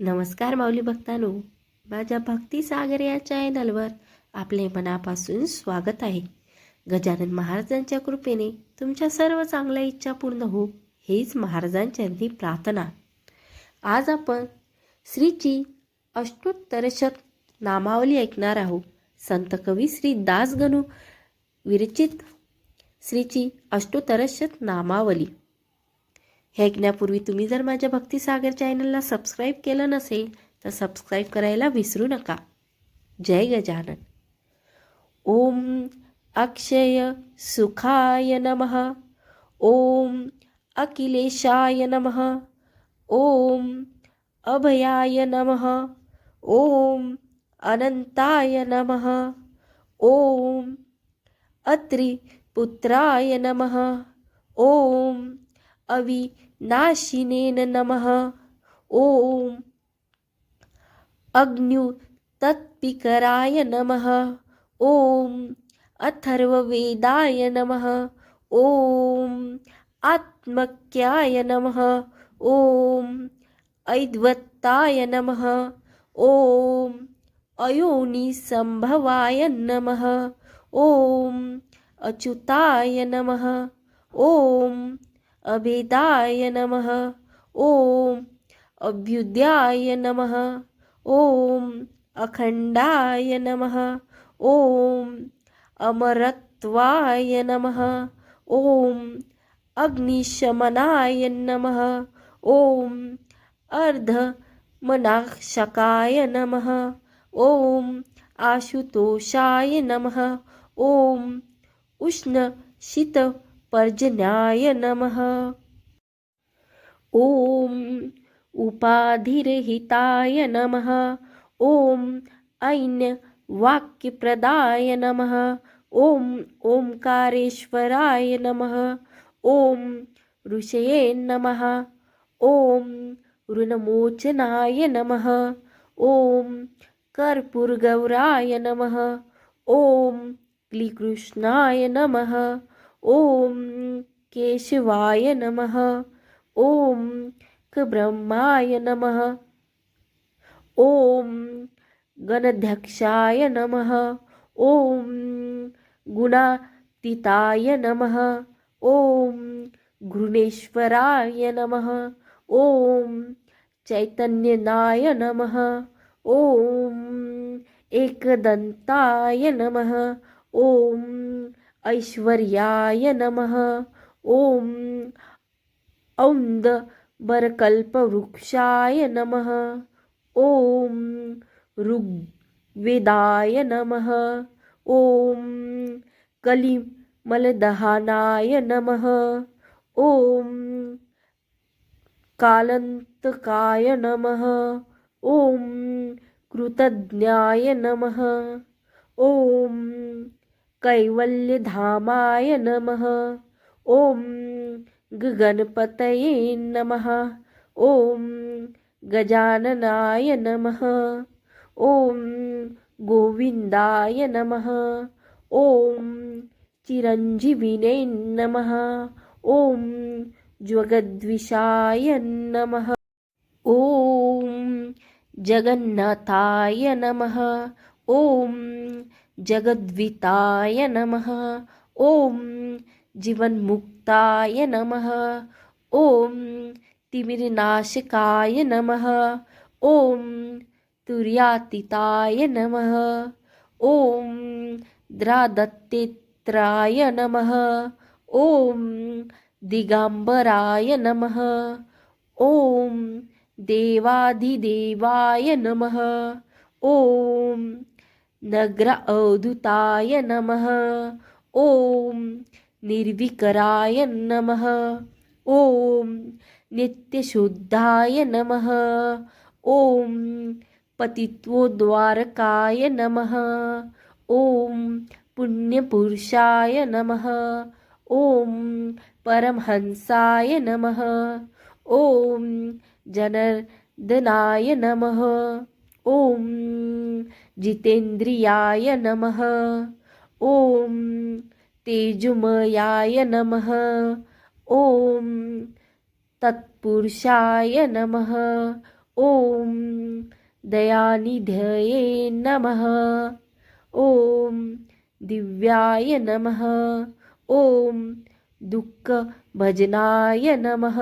नमस्कार माऊली भक्तांनो. माझ्या भक्ती सागर या चॅनलवर आपले मनापासून स्वागत आहे. गजानन महाराजांच्या कृपेने तुमच्या सर्व चांगल्या इच्छा पूर्ण हो हीच महाराजांच्या प्रार्थना. आज आपण श्रीची अष्टोत्तरशत नामावली ऐकणार आहोत. संत कवी श्री दासगणू विरचित श्रीची अष्टोत्तरशत नामावली. हे ऐकण्यापूर्वी तुम्ही जर माझ्या भक्तिसागर चॅनलला सबस्क्राईब केलं नसेल, तर सबस्क्राईब करायला विसरू नका. जय गजानन. ओम अक्षय सुखाय नमः. ओम अखिलेशाय नमः. ओम अभयाय नमः. ओम अनंताय नमः. ओम अत्रिपुत्राय नमः. ओम नाशिनेन नमः। ॐ अग्न्युतत्पिकराय नमः। ॐ अथर्ववेदाय नमः। ॐ आत्मक्याय नमः। ॐ ऐद्वत्ताय नमः। ॐ अयोनिसम्भवाय नमः। ॐ अच्युताय नमः। ॐ अभेदाय नमः। ॐ अभ्युदयाय नमः। ॐ अखण्डाय नमः। ॐ अमरत्वाय नमः। ॐ अग्निशमनाय नमः। ॐ अर्धमनाशकाय नमः। ॐ आशुतोषाय नमः। ॐ उष्णशीत पर्जन्याय नमः। ॐ उपाधिरहिताय नमः। ॐ ऐन्यवाक्यप्रदाय नमः। ॐ ओंकारेश्वराय नमः। ॐ ऋषये नमः। ॐ ऋणमोचनाय नमः। ॐ कर्पूरगौराय नमः। ॐ क्लीकृष्णाय नमः। ॐ केशवाय नमः। ॐ ब्रह्माय नमः। ॐ गणध्यक्षाय नमः। ॐ गुणातीताय नमः। ॐ घृणेश्वराय नमः। ॐ चैतन्यनाय नमः। ॐ एकदन्ताय नमः। ॐ ऐश्वर्याय नमः। ॐ औन्दबरकल्पवृक्षाय नमः। ॐ ऋग्वेदाय नमः। ॐ कलिमलदहानाय नमः। ॐ कालन्तकाय नमः। ॐ कृतज्ञाय नमः। ॐ कैवल्यधामाय नमः। ॐ गगणपतये नमः। ॐ गजाननाय नमः। ॐ गोविन्दाय नमः। ॐ चिरञ्जीविने नमः। ॐ जगद्विषाय नमः। ॐ जगन्नाथाय नमः। ॐ जगद्विताय नमः। ॐ जीवन्मुक्ताय नमः। ॐ तिमिरनाशकाय नमः। ॐ तुर्यातीताय नमः। ॐ द्रादत्तेत्राय नमः। ॐ दिगाम्बराय नमः। ॐ देवाधिदेवाय नमः। ॐ नग्र अवधुताय नमः। ॐ निर्विकराय नमः। ॐ नित्यशुद्धाय नमः। ॐ पतित्वोद्वारकाय नमः। ॐ पुण्यपुरुषाय नमः। ॐ परमहंसाय नमः। ॐ जनर्दनाय नमः। ॐ जितेन्द्रियाय नमः। ॐ तेजुमयाय नमः। ॐ तत्पुरुषाय नमः। ॐ दयानिधये नमः। ॐ दिव्याय नमः। ॐ दुःखभजनाय नमः।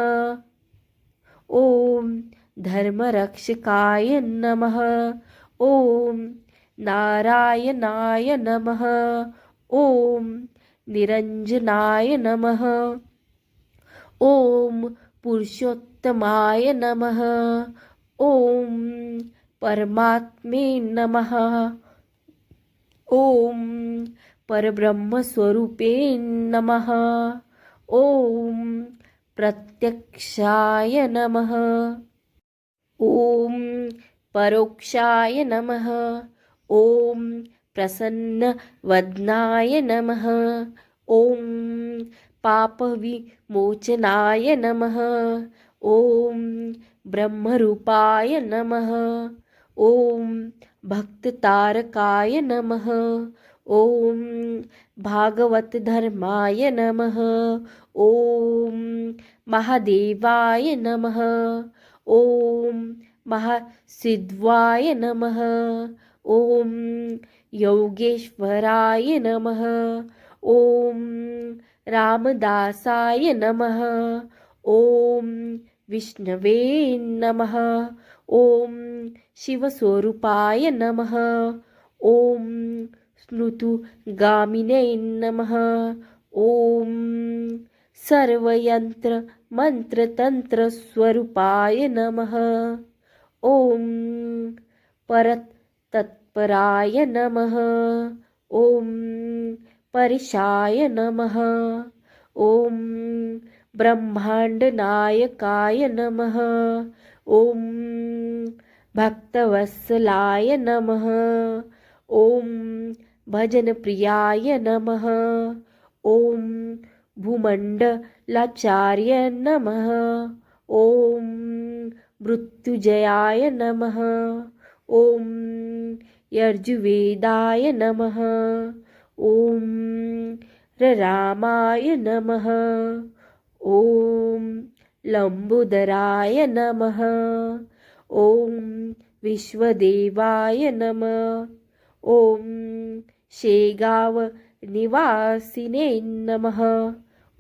ॐ धर्मरक्षकाय नमः। ॐ नारायणाय नमः। ॐ निरञ्जनाय नमः। ॐ पुरुषोत्तमाय नमः। ॐ परमात्मे नमः। ॐ परब्रह्मस्वरूपे नमः। ॐ प्रत्यक्षाय नमः। ॐ परोक्षाय नमः। ॐ प्रसन्नवदनाय नमः। ॐ पापविमोचनाय नमः। ॐ ब्रह्मरूपाय नमः। ॐ भक्ततारकाय नमः। ॐ भागवतधर्माय नमः। ॐ महादेवाय नमः ॐ महासिद्ध्वाय नमः। ॐ योगेश्वराय नमः। ॐ रामदासाय नमः। ॐ विष्णवे नमः। ॐ शिवस्वरूपाय नमः। ॐ स्मृतुगामिने नमः। ॐ सर्वयन्त्रमन्त्रतन्त्रस्वरूपाय नमः। ॐ परतत्पराय नमः। ॐ परिशाय नमः। ॐ ब्रह्माण्डनायकाय नमः। ॐ भक्तवत्सलाय नमः। ॐ भजनप्रियाय नमः। ॐ भूमण्डलाचार्य नमः। ॐ मृत्युजयाय नमः। ॐ यर्जुवेदाय नमः। ॐ ररामाय नमः। ॐ लम्बुदराय नमः। ॐ विश्वदेवाय नमः। ॐ निवासिने नमः।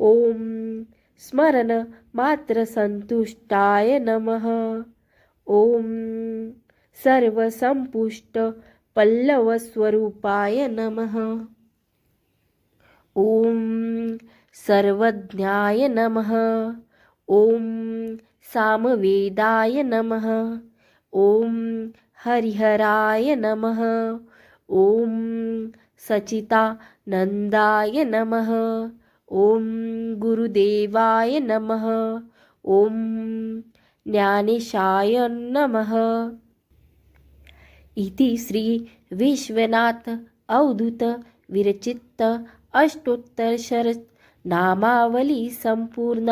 ॐ स्मरणमात्रसन्तुष्टाय नमः। ॐ सर्वसम्पुष्टपल्लवस्वरूपाय नमः। ॐ सर्वज्ञाय नमः। ॐ सामवेदाय नमः। ॐ हरिहराय नमः। ॐ सचितानन्दाय नमः। ॐ गुरुदेवाय नमः। ॐ ज्ञानेशाय नमः। इति श्री विश्वनाथ अवधूत विरचित अष्टोत्तरशर नामावली संपूर्ण।